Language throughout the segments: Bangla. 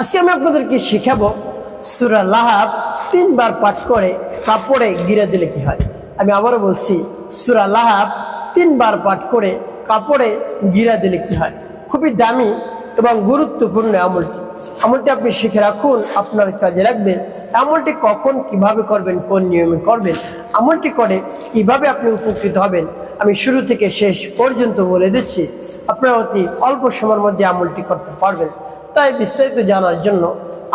আজকে আমি আপনাদেরকে শিখাবো সুরা লাহাব তিনবার পাঠ করে কাপড়ে গিরে দিলে কি হয়। আমি আবারও বলছি, সুরা লাহাব তিনবার পাঠ করে কাপড়ে গিরা দিলে কি হয়। খুবই দামি এবং গুরুত্বপূর্ণ আমলটি। আমলটি আপনি শিখে রাখুন, আপনার কাজে রাখবেন আমলটি কখন কীভাবে করবেন, কোন নিয়মে করবেন, আমলটি করে কীভাবে আপনি উপকৃত হবেন আমি শুরু থেকে শেষ পর্যন্ত বলে দিচ্ছি, আপনারা অতি অল্প সময়ের মধ্যে আমলটি করতে পারবেন। তাই বিস্তারিত জানার জন্য,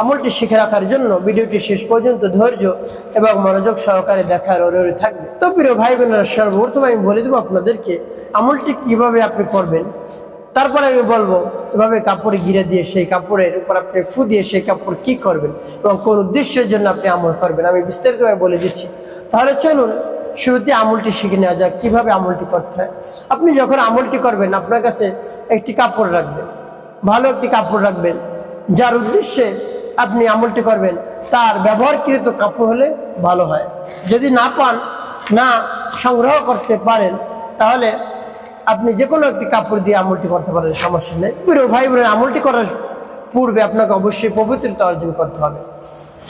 আমলটি শিখে রাখার জন্য ভিডিওটি শেষ পর্যন্ত ধৈর্য এবং মনোযোগ সহকারে দেখার অনুরোধ থাকবে। তো প্রিয় ভাই বোনেরা সর্বপ্রথম আমি বলে দেবো আপনাদেরকে, আমলটি কীভাবে আপনি করবেন। তারপরে আমি বলব, এভাবে কাপড়ে ঘিরে দিয়ে সেই কাপড়ের উপর আপনি ফু দিয়ে সেই কাপড় কি করবেন এবং কোন উদ্দেশ্যের জন্য আপনি আমল করবেন, আমি বিস্তারিতভাবে বলে দিচ্ছি। তাহলে চলুন শুরুতে আমলটি শিখে নেওয়া যাক, কীভাবে আমলটি করতে হয়। আপনি যখন আমলটি করবেন, আপনার কাছে একটি কাপড় রাখবেন, ভালো একটি কাপড় রাখবেন, যার উদ্দেশ্যে আপনি আমলটি করবেন, তার ব্যবহারকৃত কাপড় হলে ভালো হয়। যদি না পান, না সংগ্রহ করতে পারেন, তাহলে আপনি যে কোনো একটি কাপড় দিয়ে আমলটি করতে পারেন, সমস্যা নেই। প্রিয় ভাই বোনের আমলটি করার পূর্বে আপনাকে অবশ্যই পবিত্রতা অর্জন করতে হবে।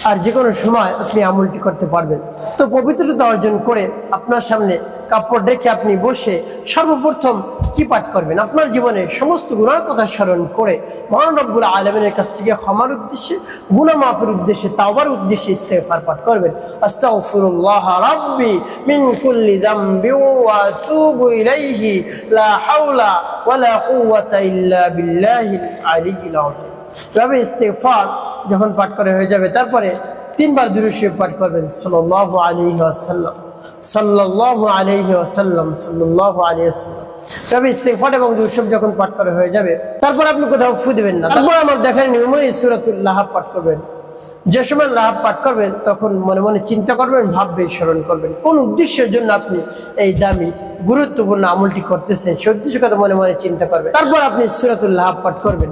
আর যে কোনো সময় আপনি আমলটি করতে পারবেন। তো পবিত্রতা অর্জন করে আপনার সামনে কাপড় রেখে আপনি বসে সর্বপ্রথম কি পাঠ করবেন? আপনার জীবনে সমস্ত গুণার কথা স্মরণ করে মহানব্বুল আলমিনের কাছ থেকে ক্ষমার উদ্দেশ্যে গুণা মাফের উদ্দেশ্যে, তাওবার উদ্দেশ্যে ইস্তেফার পাঠ করবেন। আস্তাগফিরুল্লাহ যখন পাঠ করে হয়ে যাবে, তারপরে তিনবার দুরুশিব পাঠ করবেন। সাল্লাল্লাহু আলাইহি ওয়াসাল্লাম। সাল্লাল্লাহু আলাইহি ওয়াসাল্লাম, সাল্লাল্লাহু আলাইহি ওয়াসাল্লাম। তবে ইস্তেগফার এবং দুরুশিব যখন পাঠ করা হয়ে যাবে, তারপর আপনি কোথাও ফু দেবেন না। তারপর আমার দেখার নিয়ম হলো এই সূরাতুল লাহাব পাঠ করবেন। যে সময় লাভ পাঠ করবেন, তখন মনে মনে চিন্তা করবেন, ভাববেন, স্মরণ করবেন। কোন উদ্দেশ্যের জন্য আপনি এই দামি, গুরুত্বপূর্ণ আমলটি করতেছেন সে উদ্দেশ্য কথা মনে মনে চিন্তা করবেন। তারপর আপনি সুরাতুল লাভ পাঠ করবেন।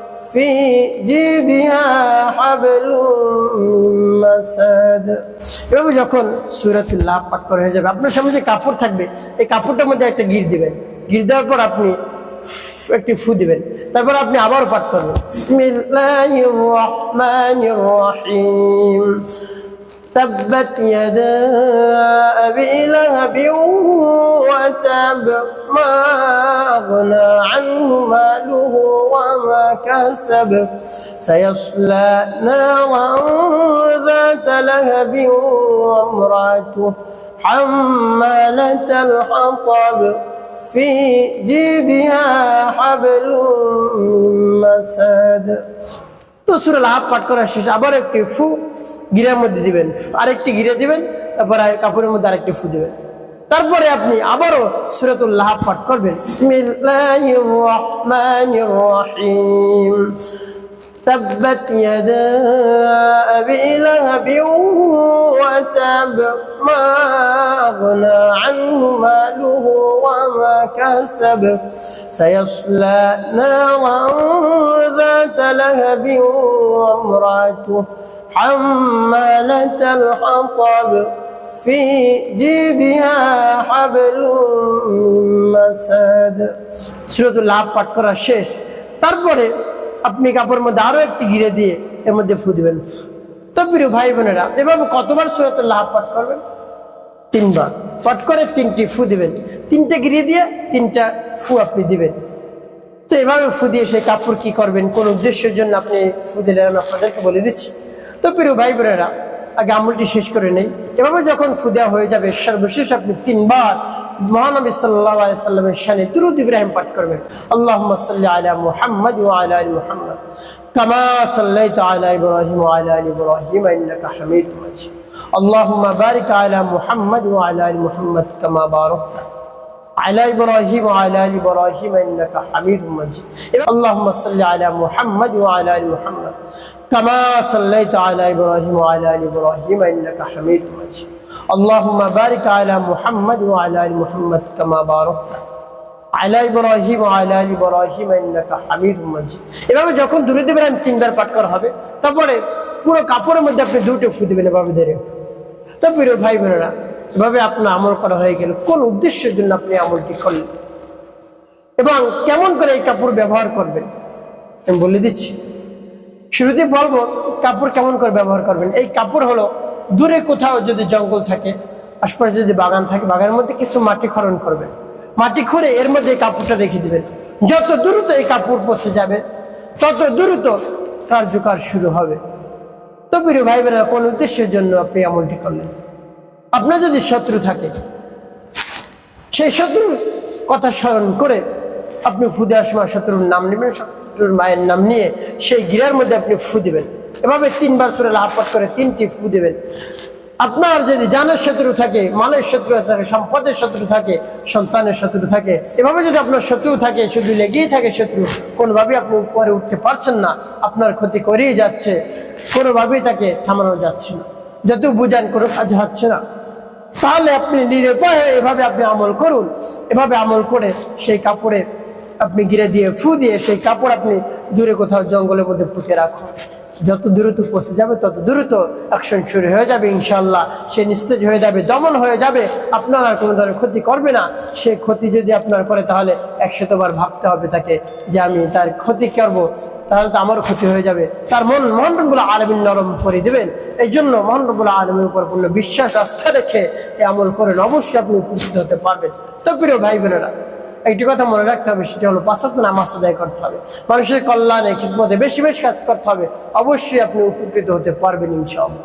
في جيدها حبل من مسد এভাবে যখন সুরাতুল লাভ পাঠ করা হয়ে যাবে আপনার সামনে যে কাপড় থাকবে এই কাপড়টার মধ্যে একটা গির দিবেন গির দেওয়ার পর আপনি একটি ফু দিবেন তারপর আপনি আবার পাঠ করবেন বিসমিল্লাহির রহমানির রহিম تبت يدا أبي لهب وتب ما أغنى عنه ماله وما كسب سيصلى نارا ذات لهب وامرأته حمالة الحطب في جيدها حبل من مسد তো সুরা লাভ পাঠ করা শেষ আবার একটি ফু গিরের মধ্যে দিবেন আরেকটি গিরে দিবেন তারপর আর কাপড়ের মধ্যে আরেকটি ফু দিবেন তারপরে আপনি আবারও সুরাতুল লাহাব পাঠ করবেন বিসমিল্লাহির রহমানির রহিম تبت يدا أبي لهب وتب ما أغنى عنه ماله وما كسب سيصلى نارا ذات لهب وامرأته حمالة الحطب في جيدها حبل من مسد سورة লাভ পাঠ করা শেষ তারপরে আপনি কাপড়ের মধ্যে আরো একটি ঘিরে দিয়ে এর মধ্যে ফু দিবেন তো প্রিয় ভাই বোনেরা এভাবে কতবার সুরতের লাভ পাঠ করবেন তিনবার পাঠ করে তিনটি ফু দিবেন তিনটে গিরিয়ে দিয়ে তিনটা ফু আপনি দিবেন তো এভাবে ফু দিয়ে সেই কাপড় কি করবেন কোন উদ্দেশ্যের জন্য আপনি ফু দিলেন আমি আপনাদেরকে বলে দিচ্ছি তো প্রিয় ভাই বোনেরা আগে আমলটি শেষ করে নেই এভাবে যখন ফু দেওয়া হয়ে যাবে সর্বশেষ আপনি তিনবার মহানবী সাল্লাহ সাল্লামের শানে দুরুদ ইব্রাহিম পাঠ করবেন আল্লাহ সাল্লি আলা মুহাম্মদ ও আলা আল মুহাম্মদ কামা সাল্লাইত আলা ইব্রাহিম ও আলা আল ইব্রাহিম ইন্নাকা হামিদুম মাজিদ اللهم بارك على محمد وعلى ال محمد كما باركت على إبراهيم وعلى آل إبراهيم إنك حميد مجيد اللهم صل على محمد وعلى آل محمد كما صليت على إبراهيم وعلى آل إبراهيم إنك حميد مجيد اللهم بارك على محمد وعلى آل محمد كما باركت على إبراهيم وعلى آل إبراهيم إنك حميد مجيد এভাবে যখন দূরে দেবেন আমি তিনবার পাঠ করা হবে তারপরে পুরো কাপড়ের মধ্যে আপনি দুটো ফু দেবেন এভাবে ধরে তো প্রিয় ভাই বোনেরা এভাবে আপনার আমল করা হয়ে গেল। কোন উদ্দেশ্যের জন্য আপনি আমলটি করলেন? এবং কেমন করে এই কাপড় ব্যবহার করবেন? আমি বলে দিচ্ছি। শুরুতে বলব, কাপড় কেমন করে ব্যবহার করবেন? এই কাপড় হলো, দূরে কোথাও যদি জঙ্গল থাকে, আশপাশে যদি বাগান থাকে, বাগানের মধ্যে কিছু মাটি খনন করবেন। মাটি খুঁড়ে এর মধ্যে কাপড়টা রেখে দিবেন। যত দ্রুত এই কাপড় পচে যাবে, তত দ্রুত কার্যকর শুরু হবে। তো ভাই বোনেরা কোন উদ্দেশ্যের জন্য আপনি আমলটি করলেন? আপনার যদি শত্রু থাকে, সেই শত্রুর কথা স্মরণ করে আপনি ফু দেওয়ার শত্রুর নাম নেবেন, শত্রুর মায়ের নাম নিয়ে সেই গিরার মধ্যে আপনি ফু দেবেন। এভাবে তিনবার সুরে লাহাপাত করে তিনটি ফু দেবেন। আপনার যদি জানের শত্রু থাকে মানের শত্রু থাকে, সম্পদের শত্রু থাকে, সন্তানের শত্রু থাকে, এভাবে যদি আপনার শত্রু থাকে, শুধু লেগেই থাকে শত্রু, কোনোভাবেই আপনি উপরে উঠতে পারছেন না, আপনার ক্ষতি করেই যাচ্ছে, কোনোভাবেই তাকে থামানো যাচ্ছে না। যত বুঝান কোনো কাজ হচ্ছে না। তাহলে আপনি নিরুপায় এভাবে আপনি আমল করুন। এভাবে আমল করে সেই কাপড়ে আপনি গিরে দিয়ে ফু দিয়ে সেই কাপড় আপনি দূরে কোথাও জঙ্গলের মধ্যে পুঁতে রাখুন। যত দ্রুত পৌঁছে যাবে, তত দ্রুত অ্যাকশন শুরু হয়ে যাবে ইনশাল্লাহ সে নিস্তেজ হয়ে যাবে, দমন হয়ে যাবে। আপনার আর কোনো ধরনের ক্ষতি করবে না। সে ক্ষতি যদি আপনার করে, তাহলে একশতবার ভাবতে হবে তাকে যে আমি তার ক্ষতি করব। তাহলে তো আমার ক্ষতি হয়ে যাবে। তার মন মহানরবুল আলমিন নরম করে দেবেন। এই জন্য মহানরবুল আলমীর উপর পূর্ণ বিশ্বাস, আস্থা রেখে এই আমল করেন। অবশ্যই আপনি উপস্থিত হতে পারবেন। তো প্রিয় ভাই বোনেরা একটি কথা মনে রাখতে হবে, সেটি হলো পাঁচক নামাজ আদায় করতে হবে। মানুষের কল্যাণে, খিদমতে বেশি বেশি কাজ করতে হবে। অবশ্যই আপনি উপকৃত হতে পারবেন ইনশাআল্লাহ।